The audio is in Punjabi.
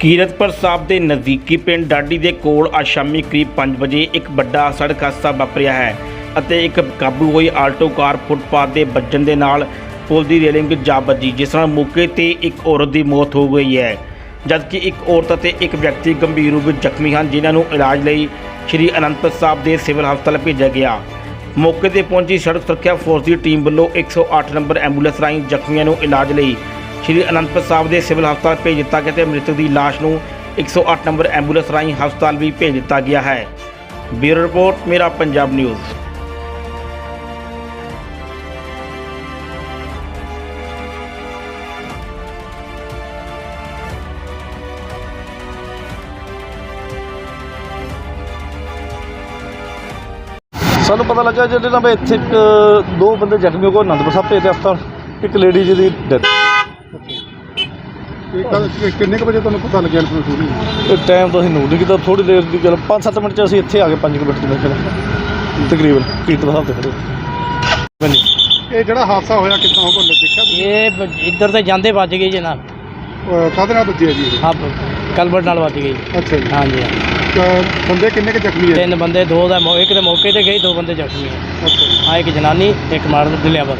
ਕੀਰਤਪੁਰ ਸਾਹਿਬ ਦੇ ਨਜ਼ਦੀਕੀ ਪਿੰਡ ਡਾਡੀ ਦੇ ਕੋਲ ਅੱਜ ਸ਼ਾਮੀ ਕਰੀਬ 5 ਵਜੇ ਇੱਕ ਵੱਡਾ ਸੜਕ ਹਾਦਸਾ ਵਾਪਰਿਆ ਹੈ ਅਤੇ ਇੱਕ ਕਾਬੂ ਹੋਈ ਆਲਟੋ ਕਾਰ ਫੁੱਟਪਾਥ ਦੇ ਵੱਜਣ ਦੇ ਨਾਲ ਪੁਲ ਦੀ ਰੇਲਿੰਗ ਵਿੱਚ ਜਾ ਵੱਜੀ, ਜਿਸ ਨਾਲ ਮੌਕੇ ਤੇ ਇੱਕ ਔਰਤ ਦੀ ਮੌਤ ਹੋ ਗਈ ਹੈ। ਜਦਕਿ ਇੱਕ ਔਰਤ ਅਤੇ ਇੱਕ ਵਿਅਕਤੀ ਗੰਭੀਰ ਰੂਪ ਵਿੱਚ ਜ਼ਖਮੀ ਹਨ, ਜਿਨ੍ਹਾਂ ਨੂੰ ਇਲਾਜ ਲਈ ਸ਼੍ਰੀ ਅਨੰਦਪੁਰ ਸਾਹਿਬ ਦੇ ਸਿਵਲ ਹਸਪਤਾਲ ਭੇਜਿਆ ਗਿਆ। ਮੌਕੇ ਤੇ ਪਹੁੰਚੀ ਸੜਕ ਸੁਰੱਖਿਆ ਫੋਰਸ ਦੀ ਟੀਮ ਵੱਲੋਂ 108 ਨੰਬਰ ਐਂਬੂਲੈਂਸ ਰਾਹੀਂ ਜ਼ਖਮੀਆਂ ਨੂੰ ਇਲਾਜ ਲਈ ਸ਼੍ਰੀ ਅਨੰਦਪੁਰ ਸਾਹਿਬ ਦੇ ਸਿਵਲ ਹਸਪਤਾਲ ਭੇਜ ਦਿੱਤਾ ਗਿਆ ਤੇ ਮ੍ਰਿਤਕ ਦੀ ਲਾਸ਼ ਨੂੰ 108 ਨੰਬਰ ਐਂਬੂਲੈਂਸ ਰਾਹੀਂ ਹਸਪਤਾਲ ਵੀ ਭੇਜ ਦਿੱਤਾ ਗਿਆ ਹੈ। ਬਿਊਰੋ ਰਿਪੋਰਟ, ਮੇਰਾ ਪੰਜਾਬ ਨਿਊਜ਼। ਸਾਨੂੰ ਪਤਾ ਲੱਗਾ ਜਿਹੜੇ ਨਾ ਇੱਥੇ ਇੱਕ ਦੋ ਬੰਦੇ ਜ਼ਖਮੀ ਹੋ ਗਏ ਅਨੰਦਪੁਰ ਸਾਹਿਬ ਭੇਜਦੇ ਹਸਪਤਾਲ, ਇੱਕ ਲੇਡੀ ਜੀ ਦੀ ਡੈਥ ਇਹ ਕਿ- ਕਿੰਨੇ ਕੁ ਵਜੇ ਤੁਹਾਨੂੰ ਪਤਾ ਲੱਗਿਆ ਇਨਫੋਰਮੇਸ਼ਨ ਹੋਈ ਇਹ ਟਾਈਮ ਤਾਂ ਅਸੀਂ ਨੋਟ ਨਹੀਂ ਕੀਤਾ ਥੋੜੀ ਦੇਰ ਦੀ ਗੱਲ 5-7 ਮਿੰਟ ਚ ਅਸੀਂ ਇੱਥੇ ਆ ਗਏ 5 ਮਿੰਟ ਦੇ ਵਿੱਚ। ਤਕਰੀਬਨ ਕੀਰਤਨ ਸਾਹਿਬ ਤੇ ਖੜੇ ਹਾਂਜੀ। ਇਹ ਜਿਹੜਾ ਹਾਦਸਾ ਹੋਇਆ ਕਿੱਦਾਂ ਹੋ ਕੋਲ ਦੇਖਿਆ ਤੁਸੀਂ? ਇਹ ਬ- ਇੱਧਰ ਤੇ ਜਾਂਦੇ ਵੱਜ ਗਏ ਜਨਾਬ ਅਹ ਕਾਹਦੇ ਨਾਲ ਵੱਜੀ ਹੈ ਜੀ ਇਹ? ਹਾਂ ਕਲਬਰ ਨਾਲ ਵੱਜ ਗਈ ਅੱਛਾ ਜੀ। ਹਾਂਜੀ ਹਾਂਜੀ। ਤਾਂ ਬੰਦੇ ਕਿੰਨੇ ਕੁ ਜ਼ਖਮੀ ਹੈ? ਤਿੰਨ ਬੰਦੇ ਦੋ ਦਾ ਮੌ- ਇੱਕ ਦੇ ਮੌਕੇ ਤੇ ਗਏ ਦੋ ਬੰਦੇ ਜ਼ਖਮੀ ਹੈ। ਅੱਛਾ ਜੀ। ਹਾਂ ਇੱਕ ਜਨਾਨੀ ਇੱਕ ਮਰਦ ਡਿਲੀਵਰ